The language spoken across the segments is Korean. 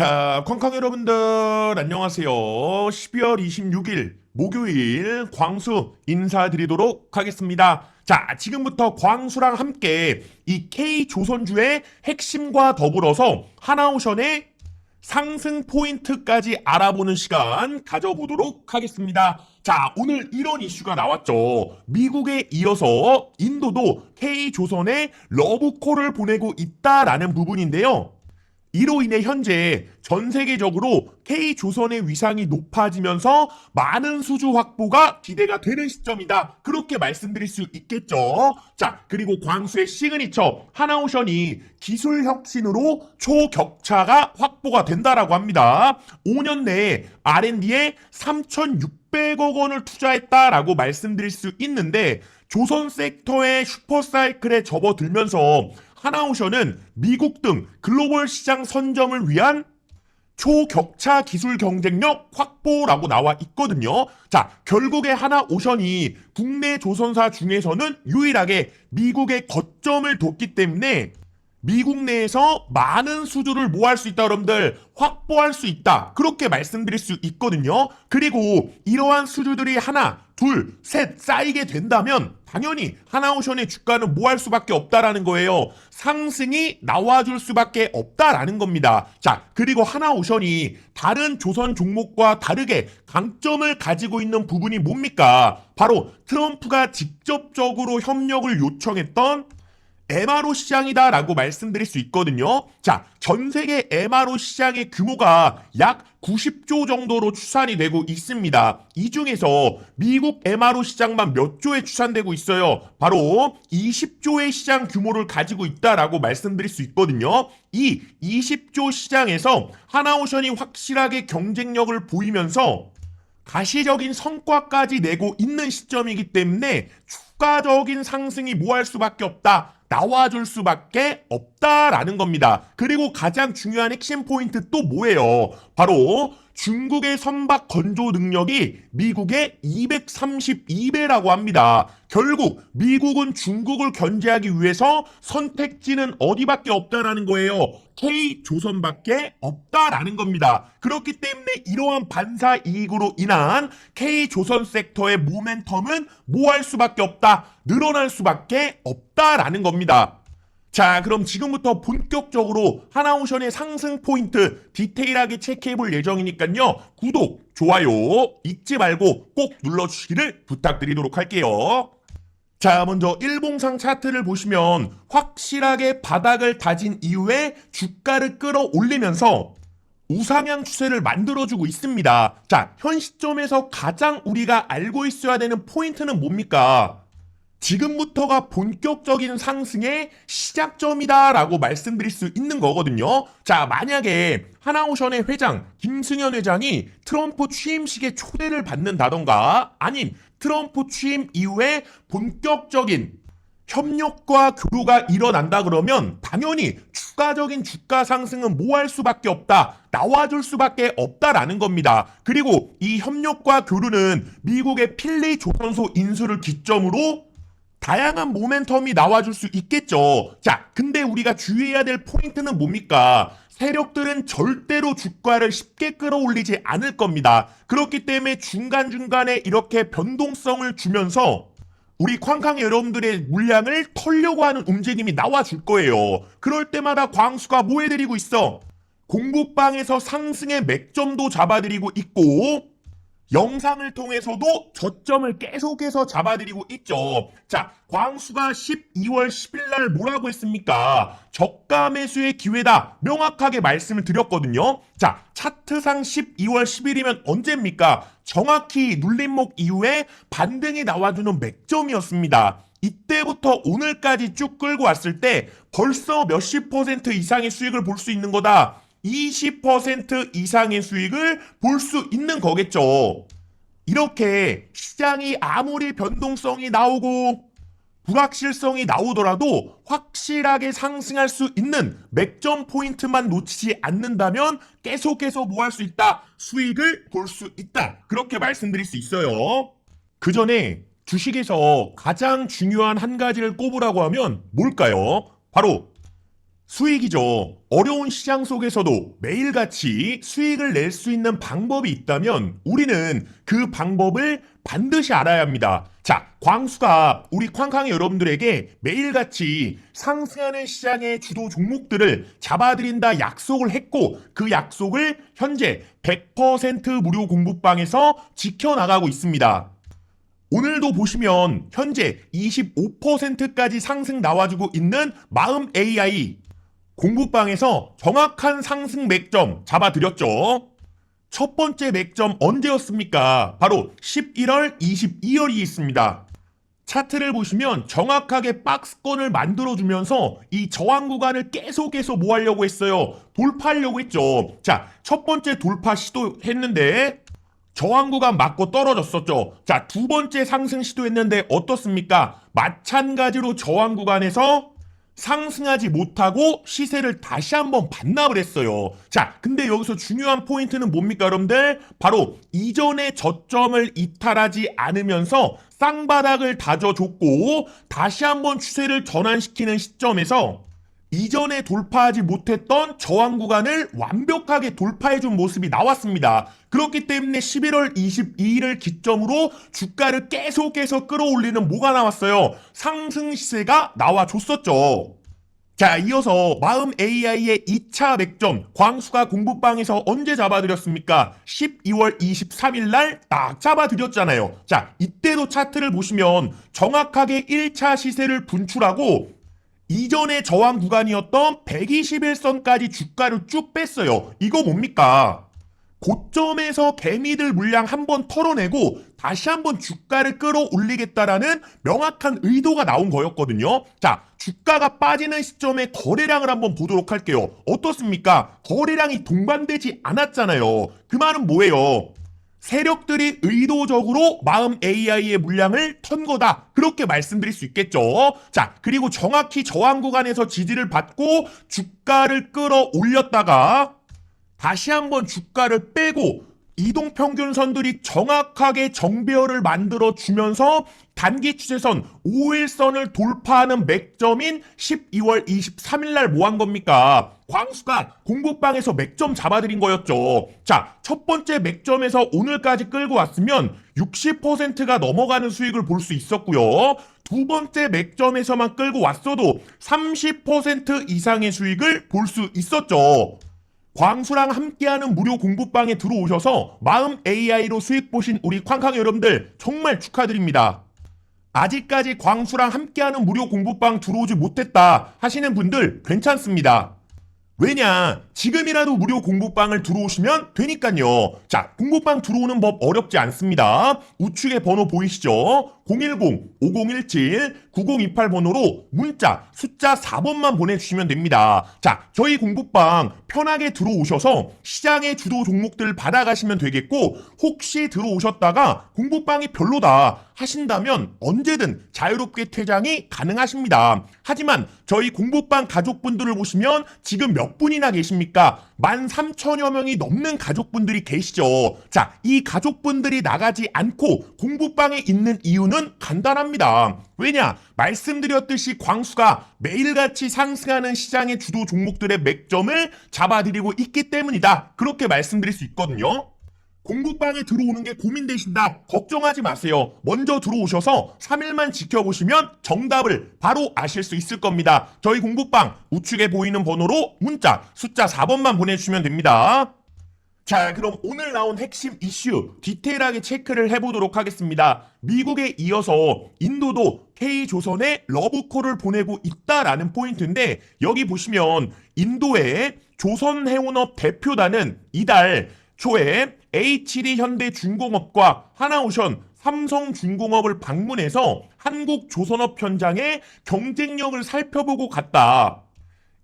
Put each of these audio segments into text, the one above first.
자, 쾅쾅 여러분들 안녕하세요. 12월 26일 목요일 광수 인사드리도록 하겠습니다. 자, 지금부터 광수랑 함께 이 K조선주의 핵심과 더불어서 하나오션의 상승 포인트까지 알아보는 시간 가져보도록 하겠습니다. 자, 오늘 이런 이슈가 나왔죠. 미국에 이어서 인도도 K조선에 러브콜을 보내고 있다라는 부분인데요. 이로 인해 현재 전 세계적으로 K조선의 위상이 높아지면서 많은 수주 확보가 기대가 되는 시점이다. 그렇게 말씀드릴 수 있겠죠. 자, 그리고 광수의 시그니처 하나오션이 기술 혁신으로 초격차가 확보가 된다라고 합니다. 5년 내에 R&D에 3,600억 원을 투자했다라고 말씀드릴 수 있는데 조선 섹터의 슈퍼사이클에 접어들면서 하나오션은 미국 등 글로벌 시장 선점을 위한 초격차 기술 경쟁력 확보라고 나와 있거든요. 자, 결국에 하나오션이 국내 조선사 중에서는 유일하게 미국의 거점을 뒀기 때문에 미국 내에서 많은 수주를 모할 수 있다, 여러분들. 확보할 수 있다. 그렇게 말씀드릴 수 있거든요. 그리고 이러한 수주들이 하나, 둘, 셋 쌓이게 된다면 당연히 하나오션의 주가는 뭐 할 수밖에 없다라는 거예요. 상승이 나와줄 수밖에 없다라는 겁니다. 자, 그리고 하나오션이 다른 조선 종목과 다르게 강점을 가지고 있는 부분이 뭡니까? 바로 트럼프가 직접적으로 협력을 요청했던 MRO 시장이다라고 말씀드릴 수 있거든요. 자, 전 세계 MRO 시장의 규모가 약 90조 정도로 추산이 되고 있습니다. 이 중에서 미국 MRO 시장만 몇 조에 추산되고 있어요. 바로 20조의 시장 규모를 가지고 있다라고 말씀드릴 수 있거든요. 이 20조 시장에서 하나오션이 확실하게 경쟁력을 보이면서 가시적인 성과까지 내고 있는 시점이기 때문에 추가적인 상승이 뭐할 수밖에 없다. 나와줄 수밖에 없다라는 겁니다. 그리고 가장 중요한 핵심 포인트 또 뭐예요? 바로 중국의 선박 건조 능력이 미국의 232배라고 합니다. 결국 미국은 중국을 견제하기 위해서 선택지는 어디밖에 없다라는 거예요. K 조선밖에 없다라는 겁니다. 그렇기 때문에 이러한 반사 이익으로 인한 K 조선 섹터의 모멘텀은 뭐 할 수밖에 없다. 늘어날 수밖에 없다라는 겁니다. 자, 그럼 지금부터 본격적으로 하나오션의 상승 포인트 디테일하게 체크해 볼 예정이니까요. 구독, 좋아요 잊지 말고 꼭 눌러주시기를 부탁드리도록 할게요. 자, 먼저 일봉상 차트를 보시면 확실하게 바닥을 다진 이후에 주가를 끌어올리면서 우상향 추세를 만들어주고 있습니다. 자, 현 시점에서 가장 우리가 알고 있어야 되는 포인트는 뭡니까? 지금부터가 본격적인 상승의 시작점이다라고 말씀드릴 수 있는 거거든요. 자, 만약에 하나오션의 회장 김승현 회장이 트럼프 취임식에 초대를 받는다던가 아님 트럼프 취임 이후에 본격적인 협력과 교류가 일어난다 그러면 당연히 추가적인 주가 상승은 뭐 할 수밖에 없다. 나와줄 수밖에 없다라는 겁니다. 그리고 이 협력과 교류는 미국의 필리 조선소 인수를 기점으로 다양한 모멘텀이 나와줄 수 있겠죠. 자, 근데 우리가 주의해야 될 포인트는 뭡니까? 세력들은 절대로 주가를 쉽게 끌어올리지 않을 겁니다. 그렇기 때문에 중간중간에 이렇게 변동성을 주면서 우리 쾅쾅 여러분들의 물량을 털려고 하는 움직임이 나와줄 거예요. 그럴 때마다 광수가 뭐 해드리고 있어? 공부방에서 상승의 맥점도 잡아드리고 있고 영상을 통해서도 저점을 계속해서 잡아드리고 있죠. 자, 광수가 12월 10일 날 뭐라고 했습니까? 저가 매수의 기회다. 명확하게 말씀을 드렸거든요. 자, 차트상 12월 10일이면 언제입니까? 정확히 눌림목 이후에 반등이 나와주는 맥점이었습니다. 이때부터 오늘까지 쭉 끌고 왔을 때 벌써 몇십 퍼센트 이상의 수익을 볼 수 있는 거다. 20% 이상의 수익을 볼 수 있는 거겠죠. 이렇게 시장이 아무리 변동성이 나오고 불확실성이 나오더라도 확실하게 상승할 수 있는 맥점 포인트만 놓치지 않는다면 계속해서 뭐 할 수 있다? 수익을 볼 수 있다. 그렇게 말씀드릴 수 있어요. 그 전에 주식에서 가장 중요한 한 가지를 꼽으라고 하면 뭘까요? 바로 수익이죠. 어려운 시장 속에서도 매일같이 수익을 낼 수 있는 방법이 있다면 우리는 그 방법을 반드시 알아야 합니다. 자, 광수가 우리 쾅쾅의 여러분들에게 매일같이 상승하는 시장의 주도 종목들을 잡아드린다 약속을 했고 그 약속을 현재 100% 무료 공부방에서 지켜나가고 있습니다. 오늘도 보시면 현재 25%까지 상승 나와주고 있는 마음 AI 공부방에서 정확한 상승 맥점 잡아드렸죠. 첫 번째 맥점 언제였습니까? 바로 11월 22일이 있습니다. 차트를 보시면 정확하게 박스권을 만들어주면서 이 저항 구간을 계속해서 뭐 하려고 했어요? 돌파하려고 했죠. 자, 첫 번째 돌파 시도했는데 저항 구간 맞고 떨어졌었죠. 자, 두 번째 상승 시도했는데 어떻습니까? 마찬가지로 저항 구간에서 상승하지 못하고 시세를 다시 한번 반납을 했어요. 자, 근데 여기서 중요한 포인트는 뭡니까, 여러분들? 바로 이전의 저점을 이탈하지 않으면서 쌍바닥을 다져줬고 다시 한번 추세를 전환시키는 시점에서 이전에 돌파하지 못했던 저항 구간을 완벽하게 돌파해준 모습이 나왔습니다. 그렇기 때문에 11월 22일을 기점으로 주가를 계속해서 끌어올리는 뭐가 나왔어요? 상승 시세가 나와줬었죠. 자, 이어서 마음 AI의 2차 맥점 광수가 공부방에서 언제 잡아드렸습니까? 12월 23일 날 딱 잡아드렸잖아요. 자, 이때도 차트를 보시면 정확하게 1차 시세를 분출하고 이전의 저항 구간이었던 121선까지 주가를 쭉 뺐어요. 이거 뭡니까? 고점에서 개미들 물량 한 번 털어내고 다시 한번 주가를 끌어올리겠다라는 명확한 의도가 나온 거였거든요. 자, 주가가 빠지는 시점에 거래량을 한번 보도록 할게요. 어떻습니까? 거래량이 동반되지 않았잖아요. 그 말은 뭐예요? 세력들이 의도적으로 마음 AI의 물량을 턴 거다. 그렇게 말씀드릴 수 있겠죠. 자, 그리고 정확히 저항 구간에서 지지를 받고 주가를 끌어올렸다가 다시 한번 주가를 빼고 이동 평균선들이 정확하게 정배열을 만들어 주면서 단기 추세선 5일선을 돌파하는 맥점인 12월 23일 날 뭐 한 겁니까? 광수가 공부방에서 맥점 잡아드린 거였죠. 자, 첫 번째 맥점에서 오늘까지 끌고 왔으면 60%가 넘어가는 수익을 볼 수 있었고요. 두 번째 맥점에서만 끌고 왔어도 30% 이상의 수익을 볼 수 있었죠. 광수랑 함께하는 무료 공부방에 들어오셔서 마음 AI로 수익 보신 우리 쾅쾅 여러분들 정말 축하드립니다. 아직까지 광수랑 함께하는 무료 공부방 들어오지 못했다 하시는 분들 괜찮습니다. 왜냐? 지금이라도 무료 공부방을 들어오시면 되니까요. 자, 공부방 들어오는 법 어렵지 않습니다. 우측에 번호 보이시죠? 010-5017-9028 번호로 문자 숫자 4번만 보내주시면 됩니다. 자, 저희 공부방 편하게 들어오셔서 시장의 주도 종목들 받아가시면 되겠고 혹시 들어오셨다가 공부방이 별로다 하신다면 언제든 자유롭게 퇴장이 가능하십니다. 하지만 저희 공부방 가족분들을 보시면 지금 몇 분이나 계십니까? 13,000여 명이 넘는 가족분들이 계시죠. 자, 이 가족분들이 나가지 않고 공부방에 있는 이유는 간단합니다. 왜냐? 말씀드렸듯이 광수가 매일같이 상승하는 시장의 주도 종목들의 맥점을 잡아드리고 있기 때문이다. 그렇게 말씀드릴 수 있거든요. 공부방에 들어오는 게 고민되신다. 걱정하지 마세요. 먼저 들어오셔서 3일만 지켜보시면 정답을 바로 아실 수 있을 겁니다. 저희 공부방 우측에 보이는 번호로 문자 숫자 4번만 보내주시면 됩니다. 자, 그럼 오늘 나온 핵심 이슈 디테일하게 체크를 해보도록 하겠습니다. 미국에 이어서 인도도 K조선에 러브콜을 보내고 있다라는 포인트인데 여기 보시면 인도의 조선해운업 대표단은 이달 초에 HD 현대중공업과 하나오션 삼성중공업을 방문해서 한국 조선업 현장의 경쟁력을 살펴보고 갔다.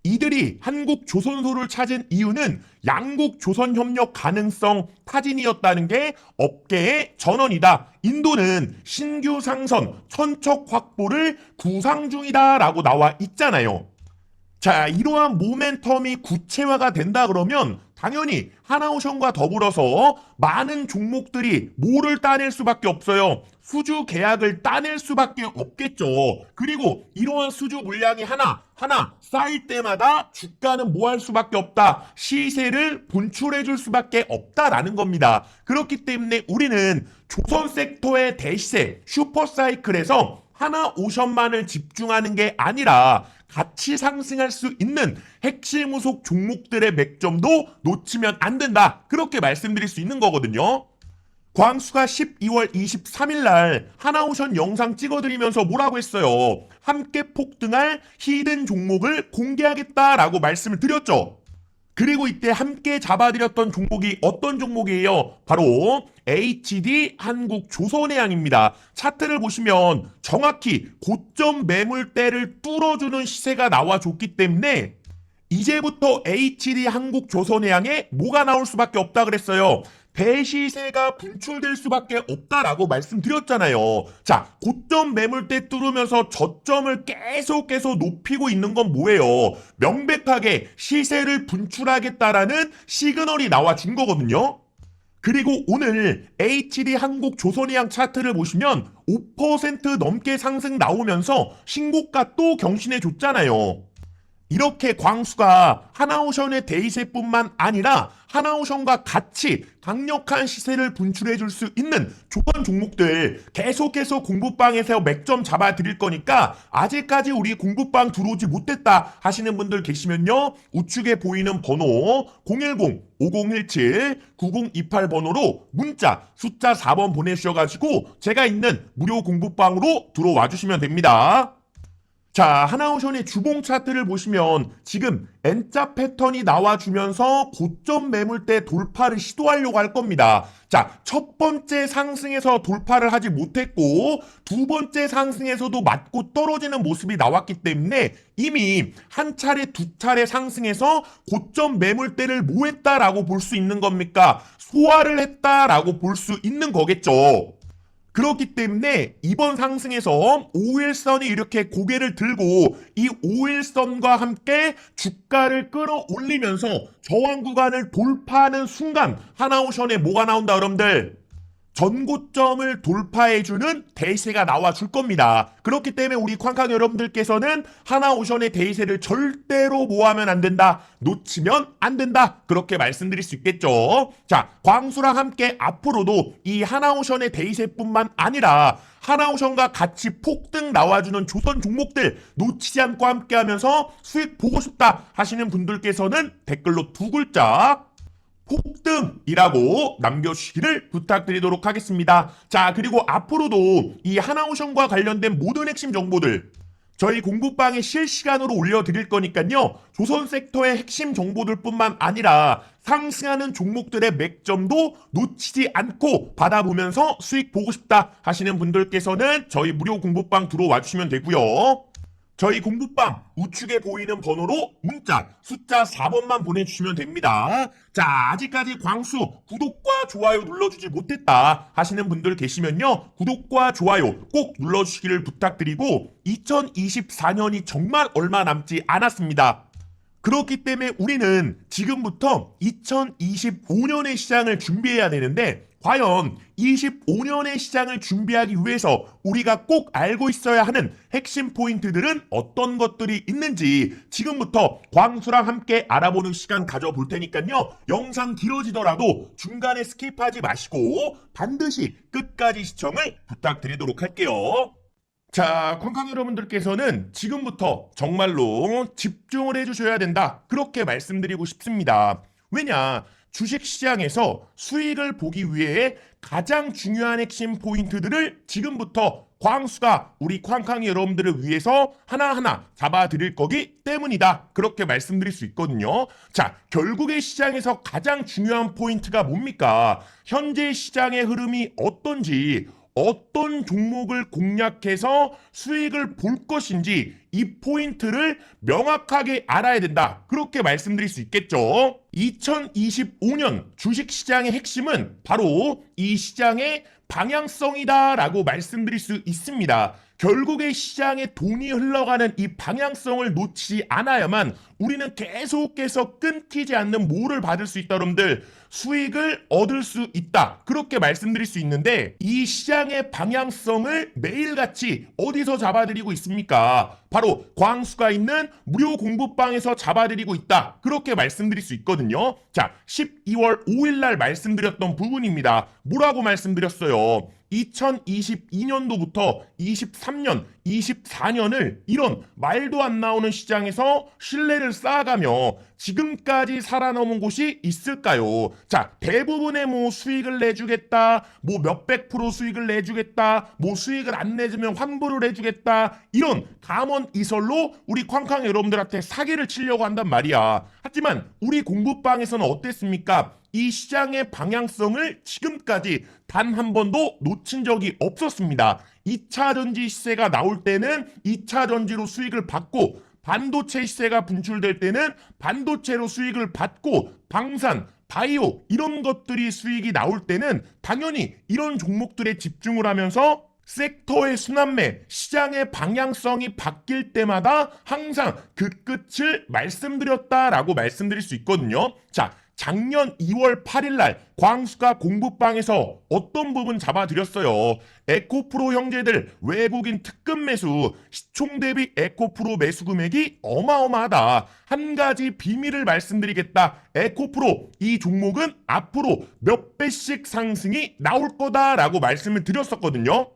이들이 한국 조선소를 찾은 이유는 양국 조선 협력 가능성 타진이었다는 게 업계의 전언이다. 인도는 신규 상선 천척 확보를 구상 중이다라고 나와 있잖아요. 자, 이러한 모멘텀이 구체화가 된다 그러면 당연히 하나오션과 더불어서 많은 종목들이 뭐를 따낼 수밖에 없어요. 수주 계약을 따낼 수밖에 없겠죠. 그리고 이러한 수주 물량이 하나 하나 쌓일 때마다 주가는 뭐 할 수밖에 없다. 시세를 분출해 줄 수밖에 없다라는 겁니다. 그렇기 때문에 우리는 조선 섹터의 대시세 슈퍼사이클에서 하나 오션만을 집중하는 게 아니라 같이 상승할 수 있는 핵심 후속 종목들의 맥점도 놓치면 안 된다. 그렇게 말씀드릴 수 있는 거거든요. 광수가 12월 23일 날 하나오션 영상 찍어드리면서 뭐라고 했어요? 함께 폭등할 히든 종목을 공개하겠다라고 말씀을 드렸죠. 그리고 이때 함께 잡아드렸던 종목이 어떤 종목이에요? 바로 HD 한국 조선해양입니다. 차트를 보시면 정확히 고점 매물대를 뚫어주는 시세가 나와줬기 때문에 이제부터 HD 한국 조선해양에 뭐가 나올 수밖에 없다 그랬어요. 대시세가 분출될 수밖에 없다라고 말씀드렸잖아요. 자, 고점 매물대 뚫으면서 저점을 계속 계속 높이고 있는 건 뭐예요? 명백하게 시세를 분출하겠다라는 시그널이 나와준 거거든요. 그리고 오늘 HD 한국 조선해양 차트를 보시면 5% 넘게 상승 나오면서 신고가 또 경신해 줬잖아요. 이렇게 광수가 하나오션의 데이세뿐만 아니라 하나오션과 같이 강력한 시세를 분출해 줄 수 있는 조건 종목들 계속해서 공부방에서 맥점 잡아 드릴 거니까 아직까지 우리 공부방 들어오지 못했다 하시는 분들 계시면요 우측에 보이는 번호 010-5017-9028 번호로 문자 숫자 4번 보내주셔가지고 제가 있는 무료 공부방으로 들어와 주시면 됩니다. 자, 하나오션의 주봉 차트를 보시면 지금 N자 패턴이 나와주면서 고점 매물대 돌파를 시도하려고 할 겁니다. 자, 첫 번째 상승에서 돌파를 하지 못했고 두 번째 상승에서도 맞고 떨어지는 모습이 나왔기 때문에 이미 한 차례 두 차례 상승해서 고점 매물대를 뭐 했다라고 볼 수 있는 겁니까? 소화를 했다라고 볼 수 있는 거겠죠. 그렇기 때문에 이번 상승에서 5일선이 이렇게 고개를 들고 이 5일선과 함께 주가를 끌어올리면서 저항 구간을 돌파하는 순간 하나오션에 뭐가 나온다 여러분들 전고점을 돌파해주는 대세가 나와 줄 겁니다. 그렇기 때문에 우리 쾅쾅 여러분들께서는 하나오션의 대세를 절대로 모하면 안 된다. 놓치면 안 된다. 그렇게 말씀드릴 수 있겠죠. 자, 광수랑 함께 앞으로도 이 하나오션의 대세뿐만 아니라 하나오션과 같이 폭등 나와주는 조선 종목들 놓치지 않고 함께 하면서 수익 보고 싶다 하시는 분들께서는 댓글로 두 글자 폭등이라고 남겨주시기를 부탁드리도록 하겠습니다. 자, 그리고 앞으로도 이 하나오션과 관련된 모든 핵심 정보들 저희 공부방에 실시간으로 올려드릴 거니까요. 조선 섹터의 핵심 정보들뿐만 아니라 상승하는 종목들의 맥점도 놓치지 않고 받아보면서 수익 보고 싶다 하시는 분들께서는 저희 무료 공부방 들어와 주시면 되고요. 저희 공부방 우측에 보이는 번호로 문자 숫자 4번만 보내주시면 됩니다. 자 아직까지 광수 구독과 좋아요 눌러주지 못했다 하시는 분들 계시면요 구독과 좋아요 꼭 눌러주시기를 부탁드리고 2024년이 정말 얼마 남지 않았습니다. 그렇기 때문에 우리는 지금부터 2025년의 시장을 준비해야 되는데 과연 25년의 시장을 준비하기 위해서 우리가 꼭 알고 있어야 하는 핵심 포인트들은 어떤 것들이 있는지 지금부터 광수랑 함께 알아보는 시간 가져볼 테니까요. 영상 길어지더라도 중간에 스킵하지 마시고 반드시 끝까지 시청을 부탁드리도록 할게요. 자, 쾅쾅 여러분들께서는 지금부터 정말로 집중을 해주셔야 된다. 그렇게 말씀드리고 싶습니다. 왜냐, 주식시장에서 수익을 보기 위해 가장 중요한 핵심 포인트들을 지금부터 광수가 우리 쾅쾅이 여러분들을 위해서 하나하나 잡아드릴 거기 때문이다. 그렇게 말씀드릴 수 있거든요. 자, 결국에 시장에서 가장 중요한 포인트가 뭡니까? 현재 시장의 흐름이 어떤지, 어떤 종목을 공략해서 수익을 볼 것인지 이 포인트를 명확하게 알아야 된다. 그렇게 말씀드릴 수 있겠죠. 2025년 주식시장의 핵심은 바로 이 시장의 방향성이다라고 말씀드릴 수 있습니다. 결국에 시장에 돈이 흘러가는 이 방향성을 놓치지 않아야만 우리는 계속해서 끊기지 않는 모를 받을 수 있다, 여러분들. 수익을 얻을 수 있다. 그렇게 말씀드릴 수 있는데 이 시장의 방향성을 매일같이 어디서 잡아드리고 있습니까? 바로 광수가 있는 무료 공부방에서 잡아드리고 있다. 그렇게 말씀드릴 수 있거든요. 자, 12월 5일 날 말씀드렸던 부분입니다. 뭐라고 말씀드렸어요? 2022년도부터 23년, 24년을 이런 말도 안 나오는 시장에서 신뢰를 쌓아가며 지금까지 살아남은 곳이 있을까요? 자, 대부분의 뭐 수익을 내주겠다, 뭐 몇백 프로 수익을 내주겠다, 뭐 수익을 안 내주면 환불을 해주겠다, 이런 감원 이설로 우리 쾅쾅 여러분들한테 사기를 치려고 한단 말이야. 하지만 우리 공부방에서는 어땠습니까? 이 시장의 방향성을 지금까지 단 한 번도 놓친 적이 없었습니다. 2차 전지 시세가 나올 때는 2차 전지로 수익을 받고 반도체 시세가 분출될 때는 반도체로 수익을 받고 방산, 바이오 이런 것들이 수익이 나올 때는 당연히 이런 종목들에 집중을 하면서 섹터의 순환매, 시장의 방향성이 바뀔 때마다 항상 그 끝을 말씀드렸다라고 말씀드릴 수 있거든요. 자, 작년 2월 8일 날 광수가 공부방에서 어떤 부분 잡아드렸어요. 에코프로 형제들 외국인 특급 매수 시총 대비 에코프로 매수 금액이 어마어마하다. 한 가지 비밀을 말씀드리겠다. 에코프로 이 종목은 앞으로 몇 배씩 상승이 나올 거다라고 말씀을 드렸었거든요.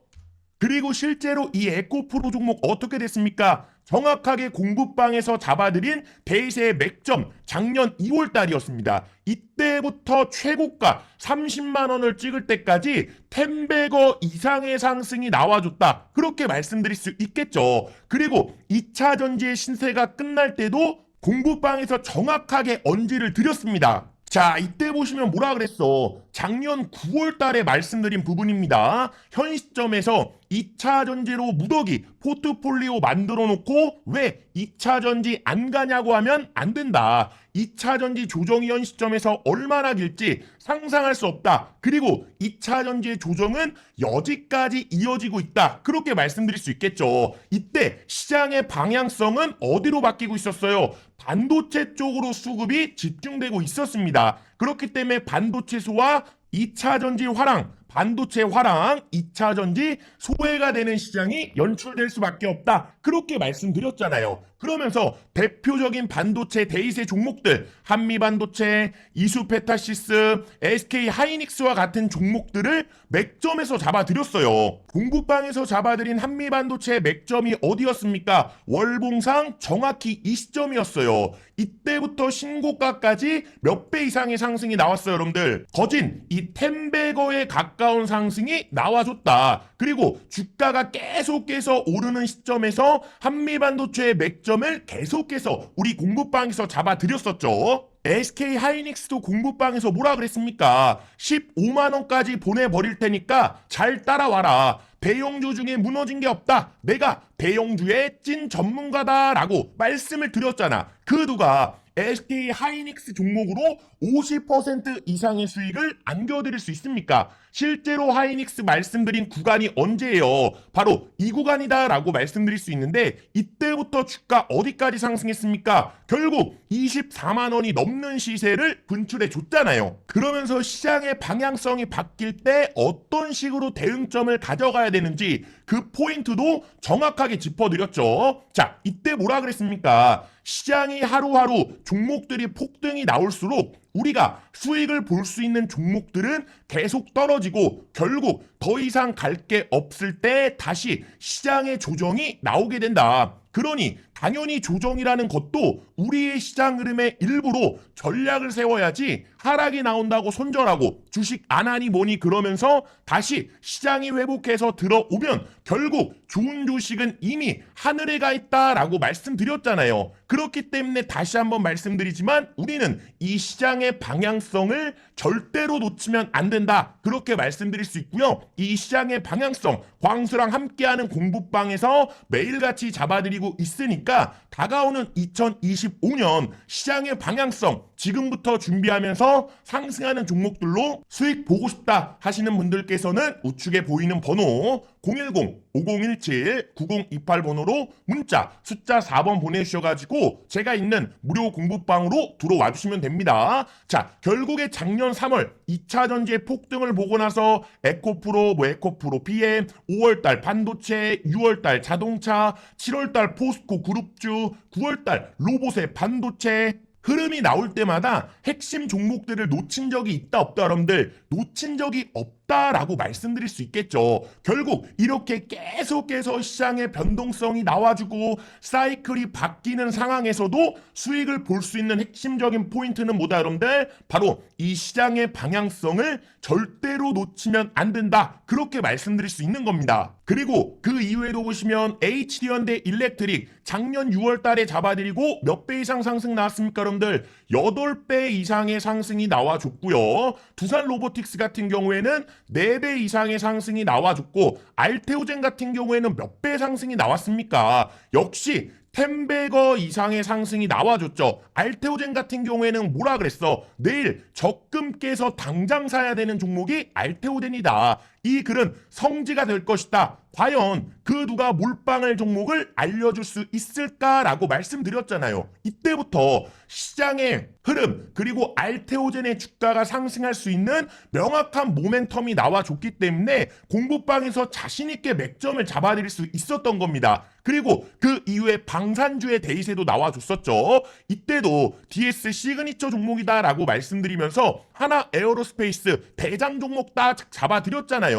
그리고 실제로 이 에코프로 종목 어떻게 됐습니까? 정확하게 공부방에서 잡아들인 대세의 맥점 작년 2월 달이었습니다. 이때부터 최고가 30만 원을 찍을 때까지 10배거 이상의 상승이 나와줬다. 그렇게 말씀드릴 수 있겠죠. 그리고 2차 전지의 신세가 끝날 때도 공부방에서 정확하게 언지를 드렸습니다. 자, 이때 보시면 뭐라 그랬어? 작년 9월 달에 말씀드린 부분입니다. 현 시점에서 2차 전지로 무더기 포트폴리오 만들어 놓고 왜 2차 전지 안 가냐고 하면 안 된다. 2차 전지 조정이 현 시점에서 얼마나 길지 상상할 수 없다. 그리고 2차 전지의 조정은 여지까지 이어지고 있다. 그렇게 말씀드릴 수 있겠죠. 이때 시장의 방향성은 어디로 바뀌고 있었어요? 반도체 쪽으로 수급이 집중되고 있었습니다. 그렇기 때문에 반도체 소와 2차 전지 화랑, 반도체 화랑, 2차 전지 소외가 되는 시장이 연출될 수밖에 없다. 그렇게 말씀드렸잖아요. 그러면서 대표적인 반도체 대이세 종목들, 한미반도체, 이수페타시스, SK 하이닉스와 같은 종목들을 맥점에서 잡아드렸어요. 공부방에서 잡아드린 한미반도체 맥점이 어디였습니까? 월봉상 정확히 이 시점이었어요. 이때부터 신고가까지 몇 배 이상의 상승이 나왔어요, 여러분들. 거진 이 텐베거에 가까운 상승이 나와줬다. 그리고 주가가 계속해서 오르는 시점에서 한미반도체의 맥점 을 계속해서 우리 공부방에서 잡아드렸었죠. SK 하이닉스도 공부방에서 뭐라 그랬습니까? 15만 원까지 보내버릴 테니까 잘 따라와라. 배용주 중에 무너진 게 없다. 내가 배용주의 찐 전문가다라고 말씀을 드렸잖아. 그 누가 SK 하이닉스 종목으로 50% 이상의 수익을 안겨드릴 수 있습니까? 실제로 하이닉스 말씀드린 구간이 언제예요? 바로 이 구간이다라고 말씀드릴 수 있는데 이때부터 주가 어디까지 상승했습니까? 결국 24만 원이 넘는 시세를 분출해 줬잖아요. 그러면서 시장의 방향성이 바뀔 때 어떤 식으로 대응점을 가져가야 되는지 그 포인트도 정확하게 짚어드렸죠. 자, 이때 뭐라 그랬습니까? 시장이 하루하루 종목들이 폭등이 나올수록 우리가 수익을 볼 수 있는 종목들은 계속 떨어지고 결국 더 이상 갈 게 없을 때 다시 시장의 조정이 나오게 된다. 그러니 당연히 조정이라는 것도 우리의 시장 흐름의 일부로 전략을 세워야지 하락이 나온다고 손절하고 주식 안 하니 뭐니 그러면서 다시 시장이 회복해서 들어오면 결국 좋은 주식은 이미 하늘에 가 있다라고 말씀드렸잖아요. 그렇기 때문에 다시 한번 말씀드리지만 우리는 이 시장의 방향성을 절대로 놓치면 안 된다. 그렇게 말씀드릴 수 있고요. 이 시장의 방향성 광수랑 함께하는 공부방에서 매일같이 잡아드리고 있으니까 있으니까 다가오는 2025년 시장의 방향성 지금부터 준비하면서 상승하는 종목들로 수익 보고 싶다 하시는 분들께서는 우측에 보이는 번호 010-5017-9028 번호로 문자 숫자 4번 보내주셔가지고 제가 있는 무료 공부방으로 들어와 주시면 됩니다. 자, 결국에 작년 3월 2차 전지의 폭등을 보고 나서 에코프로, 뭐 에코프로 PM, 5월달 반도체, 6월달 자동차, 7월달 포스코 그룹 주, 9월달 로봇의 반도체, 흐름이 나올 때마다 핵심 종목들을 놓친 적이 있다 없다 여러분들 놓친 적이 없다 라고 말씀드릴 수 있겠죠. 결국 이렇게 계속해서 시장의 변동성이 나와주고 사이클이 바뀌는 상황에서도 수익을 볼 수 있는 핵심적인 포인트는 뭐다 여러분들? 바로 이 시장의 방향성을 절대로 놓치면 안 된다. 그렇게 말씀드릴 수 있는 겁니다. 그리고 그 이후에도 보시면 HD현대 일렉트릭 작년 6월 달에 잡아드리고 몇 배 이상 상승 나왔습니까 여러분들? 8배 이상의 상승이 나와줬고요. 두산 로보틱스 같은 경우에는 4배 이상의 상승이 나와줬고 알테오젠 같은 경우에는 몇 배 상승이 나왔습니까 역시 10배거 이상의 상승이 나와줬죠. 알테오젠 같은 경우에는 뭐라 그랬어? 내일 적금 깨서 당장 사야 되는 종목이 알테오젠이다. 이 글은 성지가 될 것이다. 과연 그 누가 몰빵할 종목을 알려줄 수 있을까라고 말씀드렸잖아요. 이때부터 시장의 흐름 그리고 알테오젠의 주가가 상승할 수 있는 명확한 모멘텀이 나와줬기 때문에 공부방에서 자신있게 맥점을 잡아드릴 수 있었던 겁니다. 그리고 그 이후에 방산주의 데이세도 나와줬었죠. 이때도 DS 시그니처 종목이다라고 말씀드리면서 하나 에어로스페이스 대장 종목 다 잡아드렸잖아요.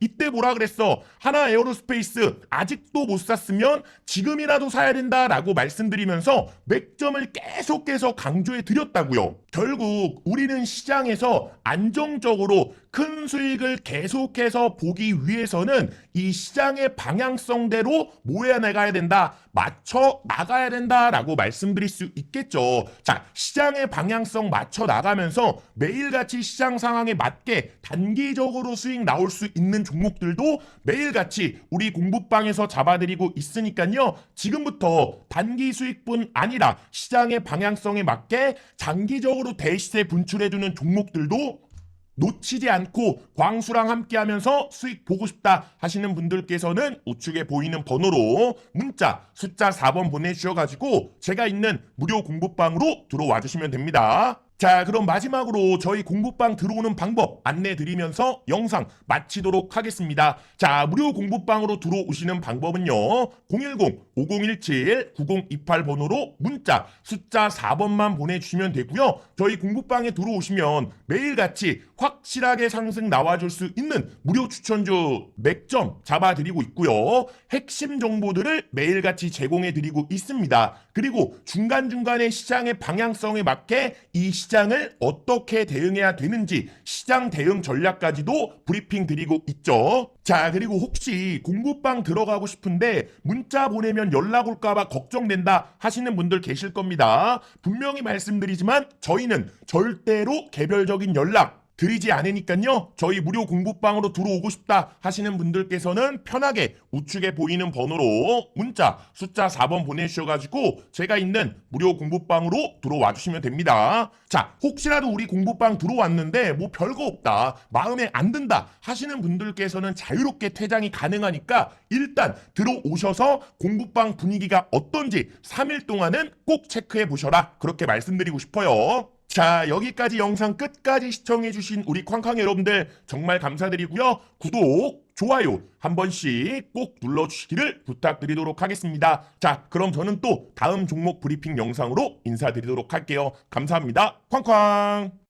이때 뭐라 그랬어? 하나 에어로스페이스 아직도 못 샀으면 지금이라도 사야 된다라고 말씀드리면서 맥점을 계속해서 강조해 드렸다고요. 결국 우리는 시장에서 안정적으로 큰 수익을 계속해서 보기 위해서는 이 시장의 방향성대로 모여 나가야 된다. 맞춰 나가야 된다라고 말씀드릴 수 있겠죠. 자, 시장의 방향성 맞춰 나가면서 매일같이 시장 상황에 맞게 단기적으로 수익 나올 수 있는 종목들도 매일같이 우리 공부방에서 잡아드리고 있으니까요. 지금부터 단기 수익뿐 아니라 시장의 방향성에 맞게 장기적으로 대시세 분출해주는 종목들도 놓치지 않고 광수랑 함께 하면서 수익 보고 싶다 하시는 분들께서는 우측에 보이는 번호로 문자 숫자 4번 보내주셔가지고 제가 있는 무료 공부방으로 들어와 주시면 됩니다. 자, 그럼 마지막으로 저희 공부방 들어오는 방법 안내 드리면서 영상 마치도록 하겠습니다. 자, 무료 공부방으로 들어오시는 방법은요. 010-5017-9028 번호로 문자 숫자 4번만 보내주시면 되고요. 저희 공부방에 들어오시면 매일같이 확실하게 상승 나와줄 수 있는 무료 추천주 맥점 잡아드리고 있고요. 핵심 정보들을 매일같이 제공해드리고 있습니다. 그리고 중간중간에 시장의 방향성에 맞게 이 시장을 어떻게 대응해야 되는지 시장 대응 전략까지도 브리핑 드리고 있죠. 자, 그리고 혹시 공부방 들어가고 싶은데 문자 보내면 연락 올까봐 걱정된다 하시는 분들 계실 겁니다. 분명히 말씀드리지만 저희는 절대로 개별적인 연락 드리지 않으니까요. 저희 무료 공부방으로 들어오고 싶다 하시는 분들께서는 편하게 우측에 보이는 번호로 문자 숫자 4번 보내주셔가지고 제가 있는 무료 공부방으로 들어와 주시면 됩니다. 자, 혹시라도 우리 공부방 들어왔는데 뭐 별거 없다, 마음에 안 든다 하시는 분들께서는 자유롭게 퇴장이 가능하니까 일단 들어오셔서 공부방 분위기가 어떤지 3일 동안은 꼭 체크해 보셔라. 그렇게 말씀드리고 싶어요. 자, 여기까지 영상 끝까지 시청해주신 우리 쾅쾅 여러분들 정말 감사드리고요. 구독, 좋아요 한 번씩 꼭 눌러주시기를 부탁드리도록 하겠습니다. 자, 그럼 저는 또 다음 종목 브리핑 영상으로 인사드리도록 할게요. 감사합니다. 쾅쾅!